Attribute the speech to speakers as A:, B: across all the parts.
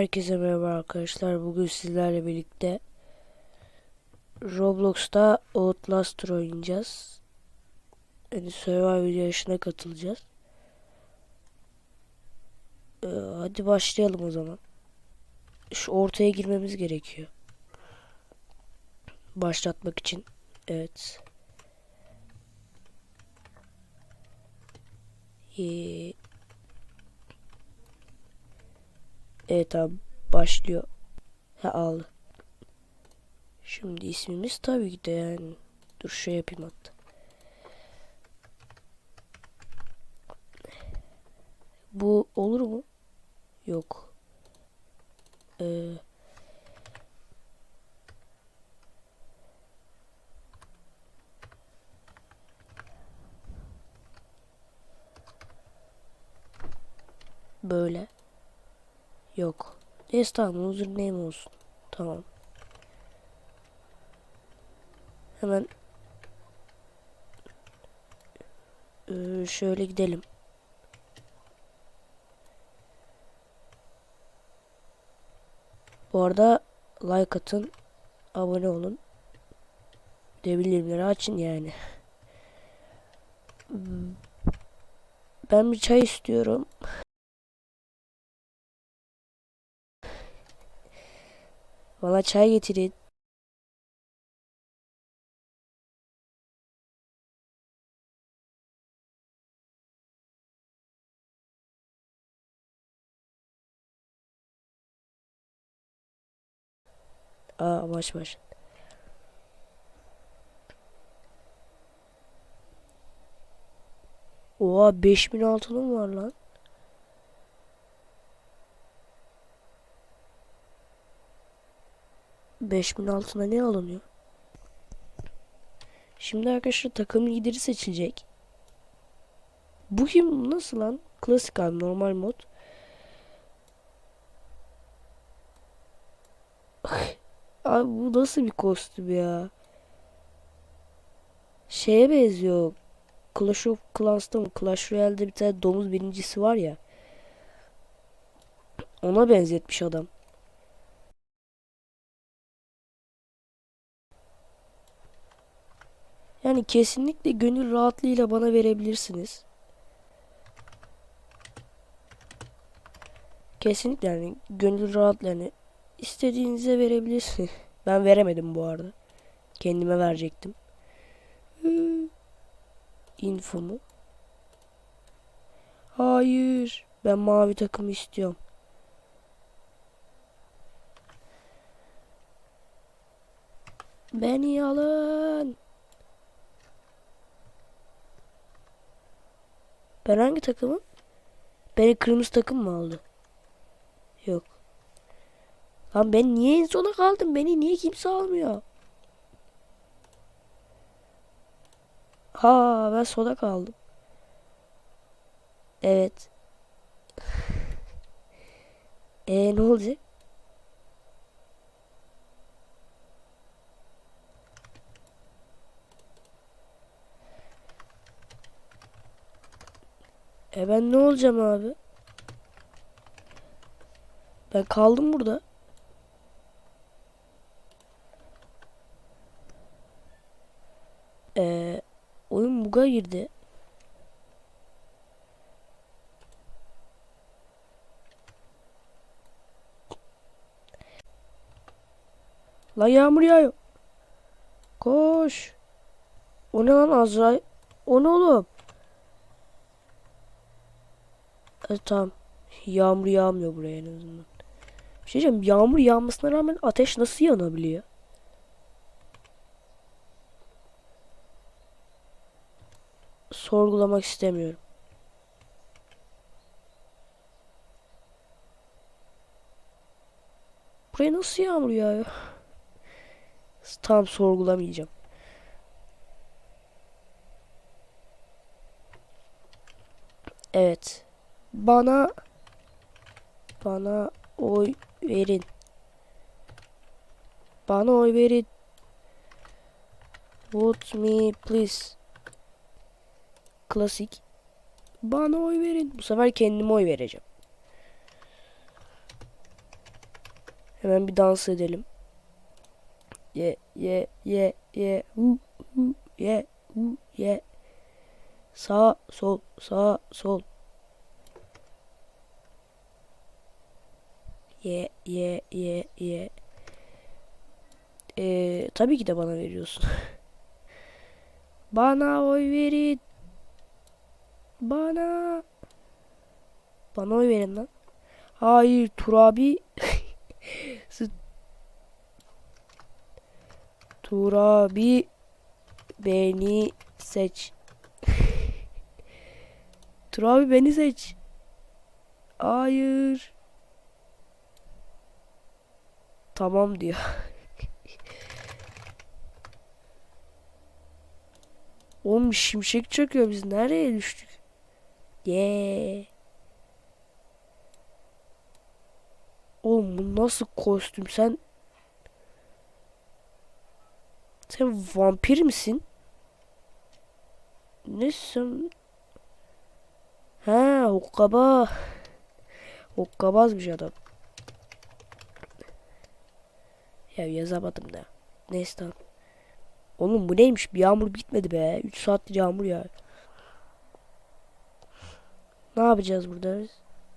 A: Herkese merhaba arkadaşlar. Bugün sizlerle birlikte Roblox'ta Outlast oynayacağız. Yani Survivor yarışına katılacağız. Ee, hadi başlayalım o zaman. Şu ortaya girmemiz gerekiyor. Başlatmak için. Evet. Ee, Evet abi başlıyor. Ha al. Şimdi ismimiz tabii ki de yani. Dur şey yapayım hatta. Bu olur mu? Yok. Ee, böyle. Neyse tamam username olsun. Tamam. Hemen ee, şöyle gidelim. Bu arada like atın, abone olun. De açın yani. Ben bir çay istiyorum. Bana çay getirin. Aa baş baş. Oha 5000 altınım var lan. Beş bin altına ne alınıyor? Şimdi arkadaşlar takım lideri seçilecek. Bu kim? Nasıl lan? Klasik abi normal mod. abi bu nasıl bir kostüm ya? Şeye benziyor. Clash of Clans'ta mı? Clash Royale'de bir tane domuz birincisi var ya. Ona benzetmiş adam. Yani kesinlikle gönül rahatlığıyla bana verebilirsiniz. Kesinlikle yani gönül rahatlığını istediğinize verebilirsiniz. Ben veremedim bu arada. Kendime verecektim. Info mu? Hayır. Ben mavi takımı istiyorum. Beni alın. Ben hangi takımım? Beni kırmızı takım mı aldı? Yok. Lan ben niye en sona kaldım? Beni niye kimse almıyor? Ha ben sona kaldım. Evet. e ne olacak? E ben ne olacağım abi? Ben kaldım burada. Ee, oyun buga girdi. Lan yağmur yağıyor. Koş. O ne lan Azrail? O ne oğlum? E, tamam. Yağmur yağmıyor buraya en azından. Bir şey diyeceğim. Yağmur yağmasına rağmen ateş nasıl yanabiliyor? Sorgulamak istemiyorum. Buraya nasıl yağmur yağıyor? Tam sorgulamayacağım. Evet. Bana bana oy verin. Bana oy verin. Vote me please. Klasik. Bana oy verin. Bu sefer kendime oy vereceğim. Hemen bir dans edelim. Ye ye ye ye hu hu ye hu ye. Sağ sol sağ sol. Ye ye ye ye. Ee, tabii ki de bana veriyorsun. bana oy verin. Bana. Bana oy verin lan. Hayır Turabi. Turabi beni seç. Turabi beni seç. Hayır. Tamam diyor. Oğlum şimşek çakıyor biz nereye düştük? Yeee. Oğlum bu nasıl kostüm sen? Sen vampir misin? Nesin? Ha, hokkaba. Hokkabazmış adam. Ya yazamadım da. Neyse tamam. Oğlum bu neymiş? Bir yağmur bitmedi be. 3 saattir yağmur ya. Ne yapacağız burada?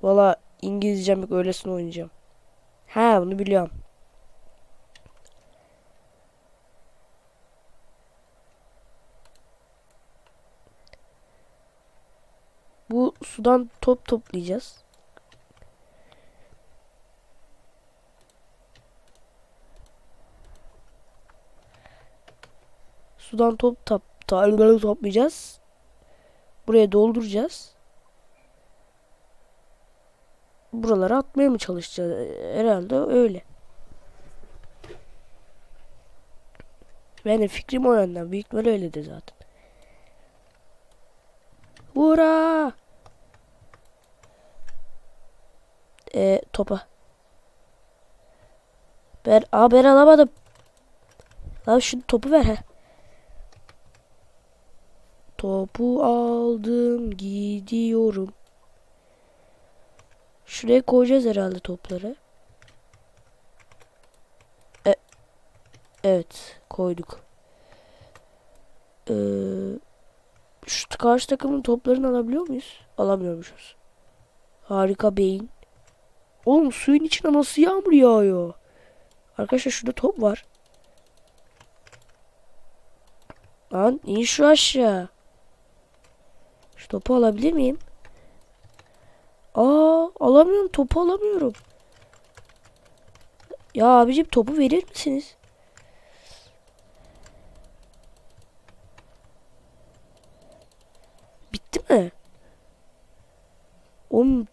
A: Valla İngilizcem yok öylesine oynayacağım. Ha bunu biliyorum. Bu sudan top toplayacağız. Sudan top tap ta- toplayacağız. Buraya dolduracağız. Buralara atmaya mı çalışacağız? Herhalde öyle. Benim fikrim o yönden. Büyük ihtimal öyledir zaten. Hurra! E, topa. Ben, aa ben alamadım. Lan şu topu ver he. Topu aldım gidiyorum. Şuraya koyacağız herhalde topları. E evet koyduk. Ee, şu karşı takımın toplarını alabiliyor muyuz? Alamıyormuşuz. Harika beyin. Oğlum suyun içine nasıl yağmur yağıyor? Arkadaşlar şurada top var. Lan in şu aşağı. Şu topu alabilir miyim? Aa alamıyorum topu alamıyorum. Ya abicim topu verir misiniz? Bitti mi? Oğlum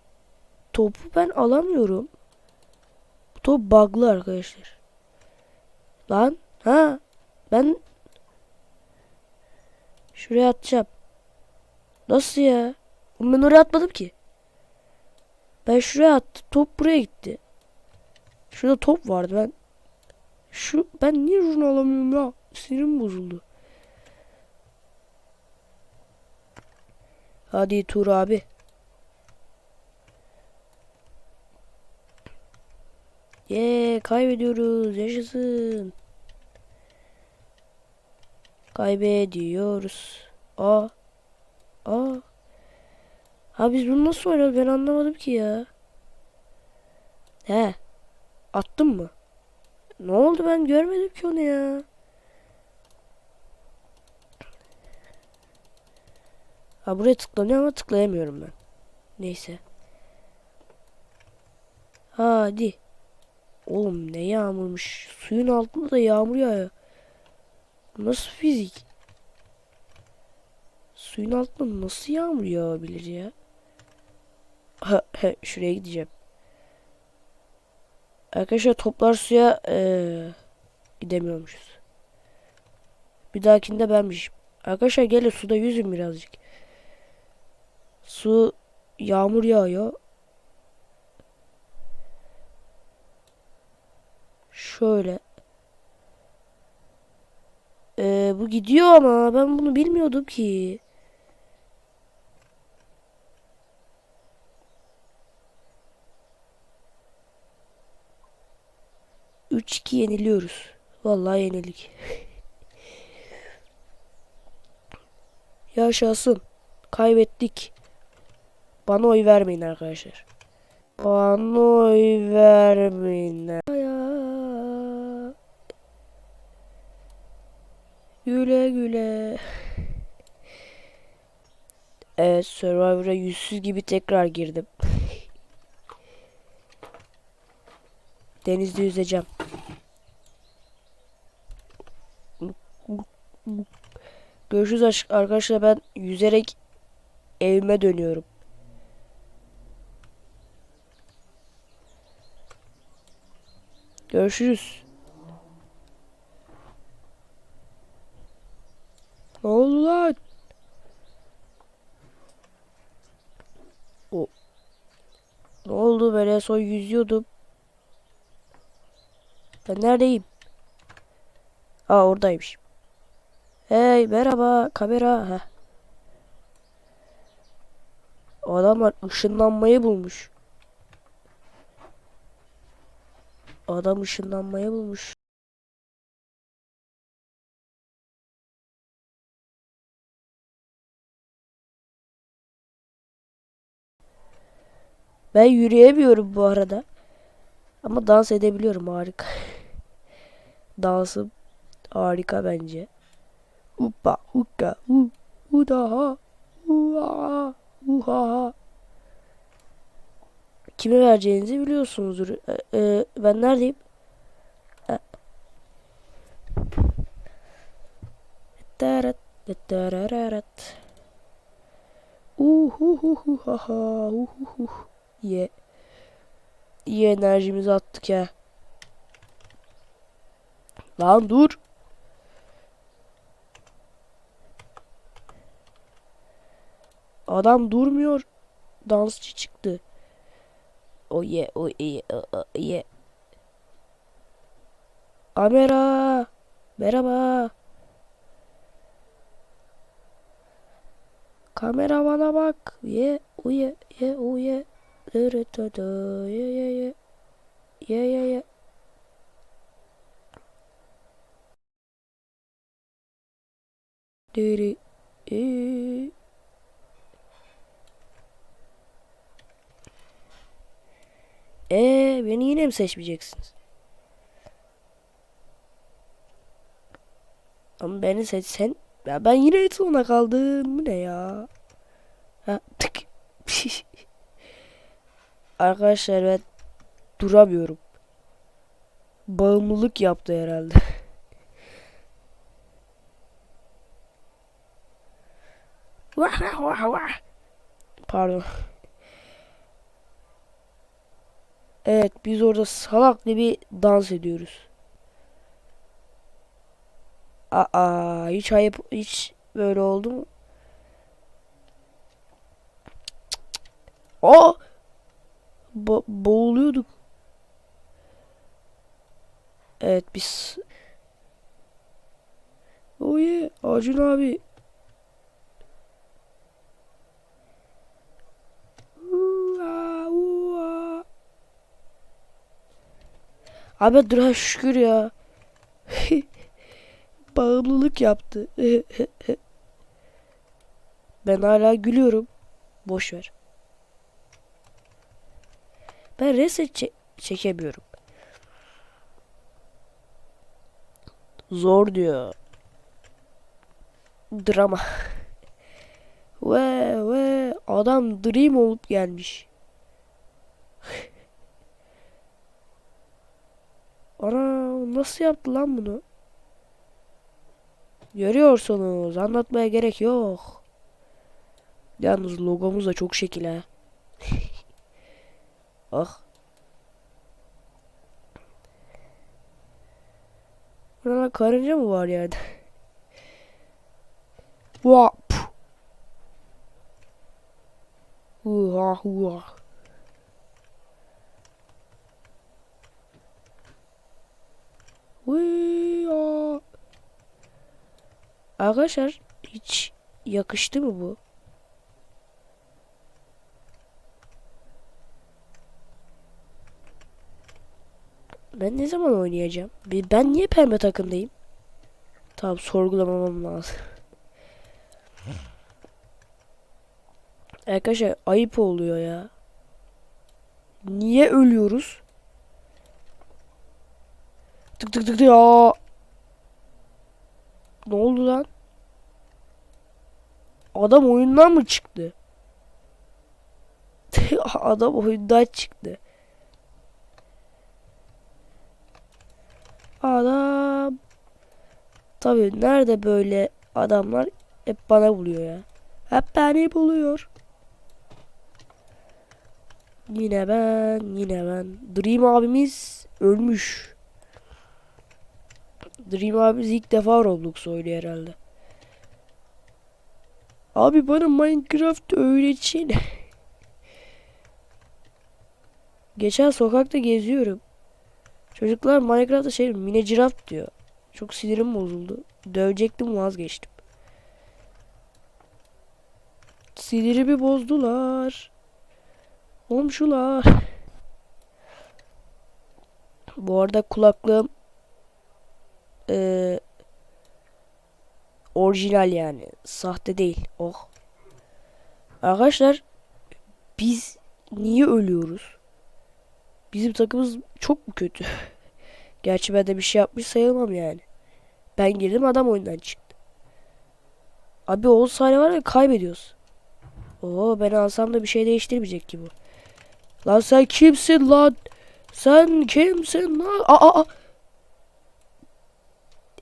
A: topu ben alamıyorum. Top bug'lı arkadaşlar. Lan ha ben şuraya atacağım. Nasıl ya? Ben oraya atmadım ki. Ben şuraya attım. Top buraya gitti. Şurada top vardı ben. Şu ben niye şunu alamıyorum ya? Sinirim bozuldu. Hadi Tur abi. Ye kaybediyoruz. Yaşasın. Kaybediyoruz. Aa. Aa. Ha biz bunu nasıl oynadık ben anlamadım ki ya. He. Attın mı? Ne oldu ben görmedim ki onu ya. Ha buraya tıklanıyor ama tıklayamıyorum ben. Neyse. Hadi. Oğlum ne yağmurmuş. Suyun altında da yağmur yağıyor. Nasıl fizik? Suyun altında nasıl yağmur yağabilir ya? Ha, he, şuraya gideceğim. Arkadaşlar toplar suya ee, gidemiyormuşuz. Bir dahakinde benmişim. Arkadaşlar gelin suda yüzün birazcık. Su yağmur yağıyor. Şöyle. Ee, bu gidiyor ama ben bunu bilmiyordum ki. 3-2 yeniliyoruz. Vallahi yenildik. Yaşasın. Kaybettik. Bana oy vermeyin arkadaşlar. Bana oy vermeyin. Güle güle. Evet Survivor'a yüzsüz gibi tekrar girdim. Denizde yüzeceğim. Görüşürüz aş- arkadaşlar ben yüzerek evime dönüyorum. Görüşürüz. Ne oldu lan? O. Ne oldu? Ben en son yüzüyordum. Ben neredeyim? Aa oradaymış. Hey merhaba kamera. Heh. Adamlar ışınlanmayı bulmuş. Adam ışınlanmayı bulmuş. Ben yürüyemiyorum bu arada. Ama dans edebiliyorum harika. Dansım harika bence. Hoppa hukka hu hudaha huha huha Kime vereceğinizi biliyorsunuzdur. Ee, ben neredeyim? E. Tarat, tararat. Uhuhuhu ha ha uhuhu. Ye. İyi enerjimizi attık ya. Lan dur. Adam durmuyor. Dansçı çıktı. O ye o ye o ye. Kamera. Merhaba. Kamera bana bak. Ye o ye ye o ye. Ye ye ye. Ye ye ye. Diri. Ee. Ee, beni yine mi seçmeyeceksiniz? Ama beni seçsen ya ben yine sona kaldım. Bu ne ya? Ha tık. Arkadaşlar ben duramıyorum. Bağımlılık yaptı herhalde. Pardon. Evet biz orada salaklı bir dans ediyoruz. Aa hiç ayıp hiç böyle oldu mu? Aa! Bo boğuluyorduk. Evet biz Oye Acun abi Abi dur şükür ya. Bağımlılık yaptı. ben hala gülüyorum. Boş ver. Ben reset çe çekemiyorum. Zor diyor. Drama. Ve ve adam dream olup gelmiş. Ana nasıl yaptı lan bunu? Görüyorsunuz anlatmaya gerek yok. Yalnız logomuz da çok şekil ha. ah. Burada karınca mı var yerde? Vap. Huha huha. Arkadaşlar hiç yakıştı mı bu? Ben ne zaman oynayacağım? Ben niye pembe takımdayım? Tamam sorgulamamam lazım. Arkadaşlar ayıp oluyor ya. Niye ölüyoruz? Tık tık tık ya. Ne oldu lan? Adam oyundan mı çıktı? Adam oyundan çıktı. Adam. Tabii nerede böyle adamlar hep bana buluyor ya. Hep beni buluyor. Yine ben, yine ben. Dream abimiz ölmüş. Dream abimiz ilk defa Roblox oynuyor herhalde. Abi bana Minecraft öğretsin. Geçen sokakta geziyorum. Çocuklar Minecraft'ta şey mine ciraf diyor. Çok sinirim bozuldu. Dövecektim vazgeçtim. Sinirimi bozdular. Komşular. Bu arada kulaklığım eee orijinal yani. Sahte değil. Oh. Arkadaşlar biz niye ölüyoruz? Bizim takımımız çok mu kötü? Gerçi ben de bir şey yapmış sayılmam yani. Ben girdim adam oyundan çıktı. Abi 10 saniye var ya kaybediyoruz. Oo ben alsam da bir şey değiştirmeyecek ki bu. Lan sen kimsin lan? Sen kimsin lan? Aa, aa.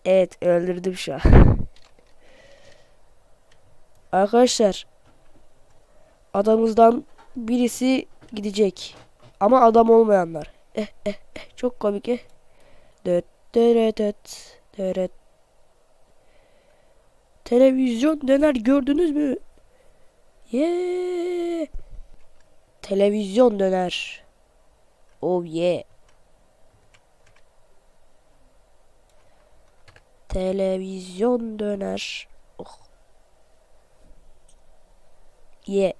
A: Evet öldürdüm şu an. Arkadaşlar adamımızdan birisi gidecek. Ama adam olmayanlar. Eh eh eh çok komik eh. Döt döret döt döret. Televizyon döner gördünüz mü? Yeah. Televizyon döner. Oh yeah. Televizyon döner. Oh. Yeah.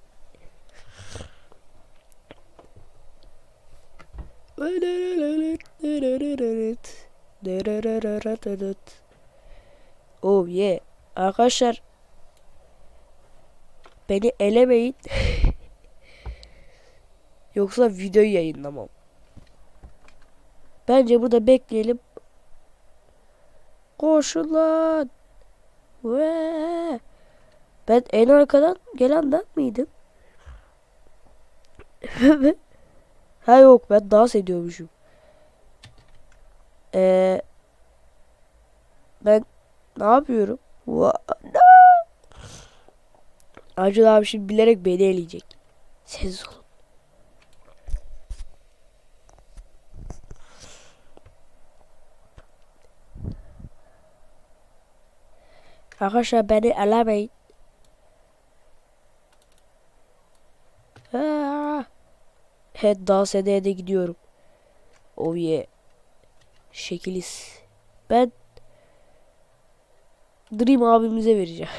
A: Oh yeah. Arkadaşlar beni elemeyin. Yoksa videoyu yayınlamam. Bence burada bekleyelim. Koşun lan. Ve ben en arkadan gelen ben miydim? ha yok ben dans ediyormuşum. Ee, ben ne yapıyorum? Acun abi şimdi bilerek beni eleyecek. Sessiz olun. Arkadaşlar beni elemeyin. Aa! Evet dans ede ede gidiyorum. Oh yeah. Şekiliz. Ben Dream abimize vereceğim.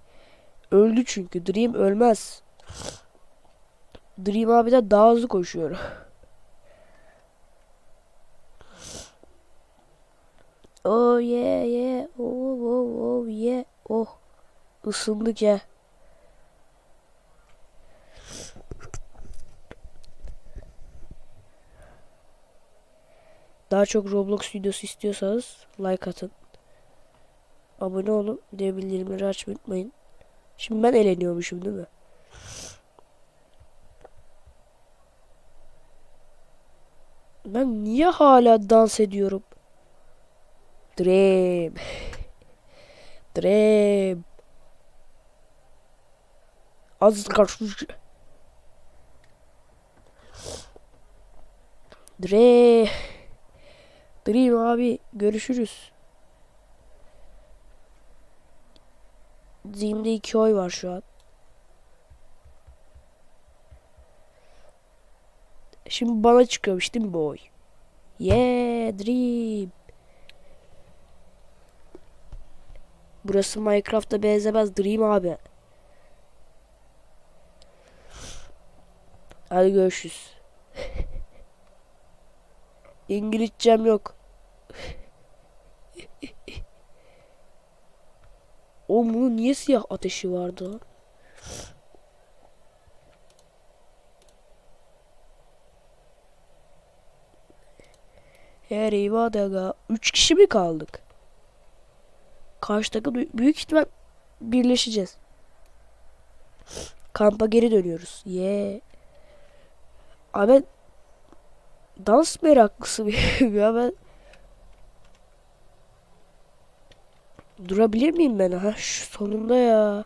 A: Öldü çünkü. Dream ölmez. Dream abi de daha hızlı koşuyor. Oh yeah yeah. Oh oh oh yeah. Oh. Isındık ya. Daha çok Roblox videosu istiyorsanız like atın. Abone olun. Diye bildirimleri açmayı unutmayın. Şimdi ben eğleniyormuşum değil mi? Ben niye hala dans ediyorum? Dream. Dream. Az karşı. Dream. Dream abi görüşürüz. Dream'de iki oy var şu an. Şimdi bana çıkıyormuş değil mi bu oy? Yeah Dream. Burası Minecraft'a benzemez Dream abi. Hadi görüşürüz. İngilizcem yok. O bunun niye siyah ateşi vardı lan? Eyvah daga. Üç kişi mi kaldık? Karşı büyük- ihtimal birleşeceğiz. Kampa geri dönüyoruz. Ye. Abi ben dans meraklısı mıyım ya ben Durabilir miyim ben? Ha şu sonunda ya.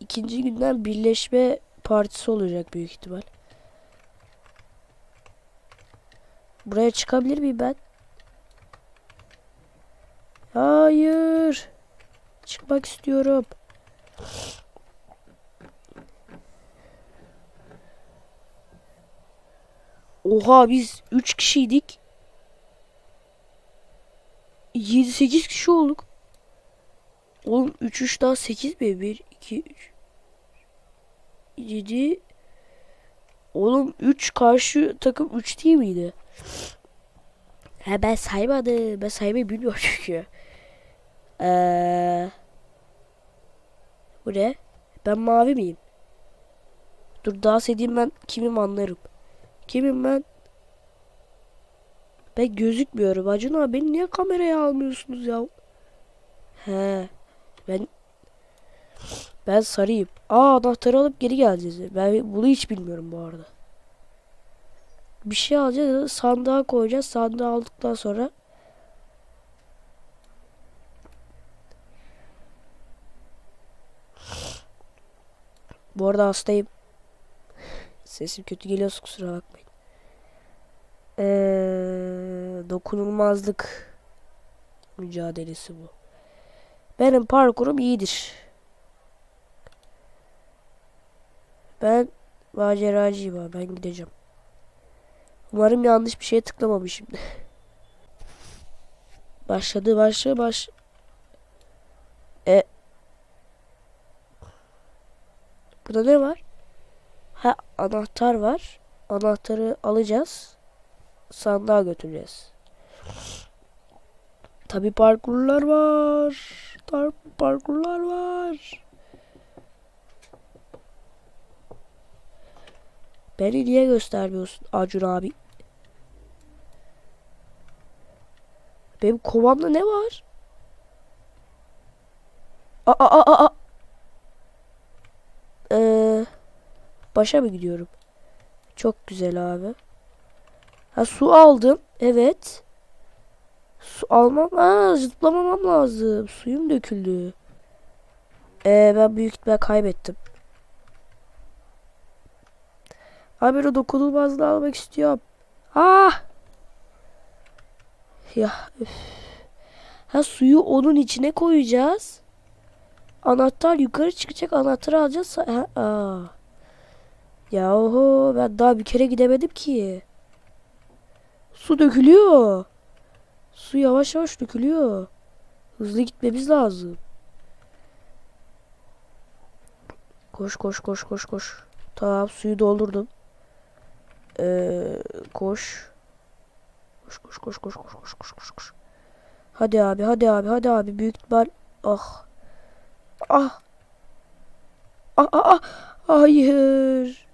A: İkinci günden birleşme partisi olacak büyük ihtimal. Buraya çıkabilir miyim ben? Hayır. Çıkmak istiyorum. Oha biz 3 kişiydik. 7-8 kişi olduk. Oğlum 3 3 daha 8 mi? 1 2 3 7 Oğlum 3 karşı takım 3 değil miydi? Ha ben saymadım. Ben saymayı bilmiyorum çünkü. Eee Bu ne? Ben mavi miyim? Dur dans edeyim ben kimim anlarım. Kimim ben? Ben gözükmüyorum. Acun abi beni niye kameraya almıyorsunuz ya? He. Ben ben sarayım. Aa anahtarı alıp geri geleceğiz. Ben bunu hiç bilmiyorum bu arada. Bir şey alacağız. Sandığa koyacağız. Sandığı aldıktan sonra Bu arada hastayım. Sesim kötü geliyorsa kusura bakmayın. Ee, dokunulmazlık mücadelesi bu. Benim parkurum iyidir. Ben maceracıyım abi. Ben gideceğim. Umarım yanlış bir şeye tıklamamışım. Başladı başladı baş. E. Burada ne var? Anahtar var. Anahtarı alacağız. Sandığa götüreceğiz. Tabi parkurlar var. Tar parkurlar var. Beni niye göstermiyorsun Acun abi? Benim kovamda ne var? Aa aa aa aa. Ee, başa mı gidiyorum? Çok güzel abi. Ha su aldım. Evet. Su almam. Aa zıplamamam lazım. Suyum döküldü. Ee, ben büyük ihtimal kaybettim. Abi o dokunulmazlığı almak istiyorum. Ah! Ya üf. Ha suyu onun içine koyacağız. Anahtar yukarı çıkacak. Anahtarı alacağız. Ha, aa. Yahu ben daha bir kere gidemedim ki. Su dökülüyor. Su yavaş yavaş dökülüyor. Hızlı gitmemiz lazım. Koş koş koş koş koş. Tamam suyu doldurdum. Ee, koş. Koş koş koş koş koş koş koş koş koş. Hadi abi hadi abi hadi abi büyük ihtimal ah. Ah. Ah ah ah. Hayır.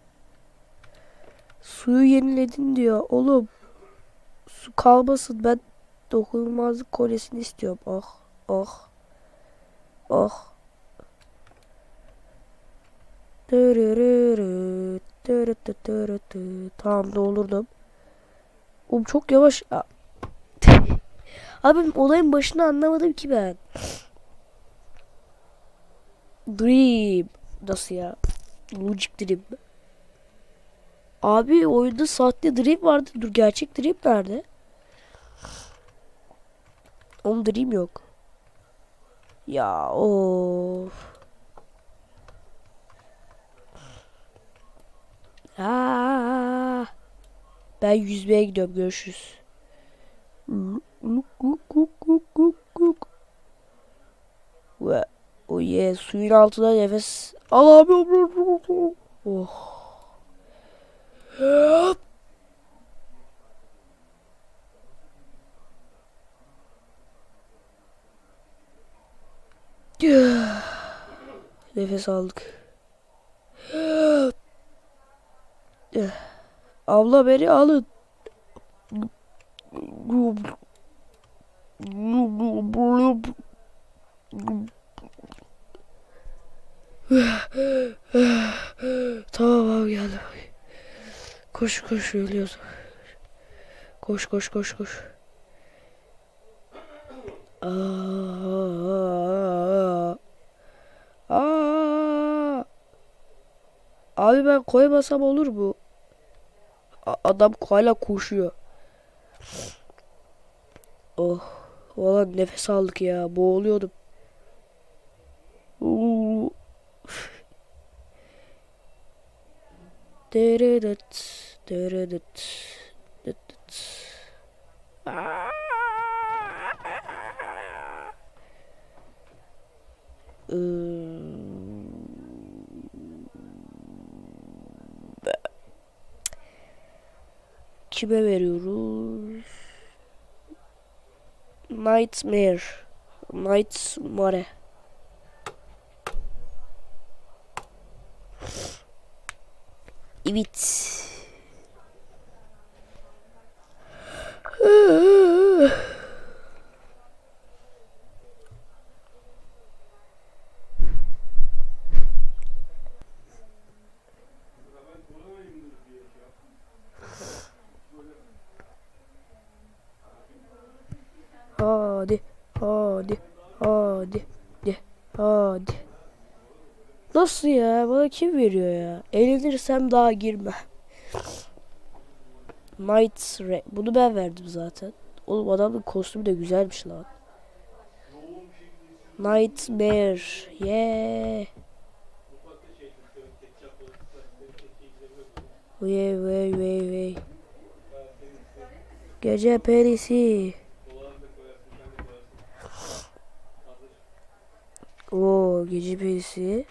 A: Suyu yeniledin diyor. Oğlum. Su kalmasın. Ben dokunulmazlık kolyesini istiyorum. Oh. Oh. Oh. Tamam doldurdum. Oğlum çok yavaş. Aa. Abi olayın başını anlamadım ki ben. Dream. Nasıl ya? Logic Dream. Abi oyunda sahte Dream vardı. Dur gerçek Dream nerede? Oğlum Dream yok. Ya of. Aa, ben yüzmeye gidiyorum. Görüşürüz. Ve o ye suyun altında nefes al abi. Oh. Hop. Nefes aldık. Abla beni alın. tamam abi geldim. Koş koş ölüyoruz. Koş koş koş koş. Aa, aa. Abi ben koymasam olur mu? A- adam hala koşuyor. Oh. Valla nefes aldık ya. Boğuluyordum. Uuu. Dırıdıt. Dıdıt. Aa. Kime veriyoruz? Nightmare. Nightmare. Evet. Hadi, hadi, hadi, hadi. Nasıl ya? Bana kim veriyor ya? Eğlenirsem daha girme. Night Ra- Bunu ben verdim zaten. Oğlum adamın kostümü de güzelmiş lan. Nightmare. Yeah. Vey vey vey vey. Gece perisi. Oo gece perisi.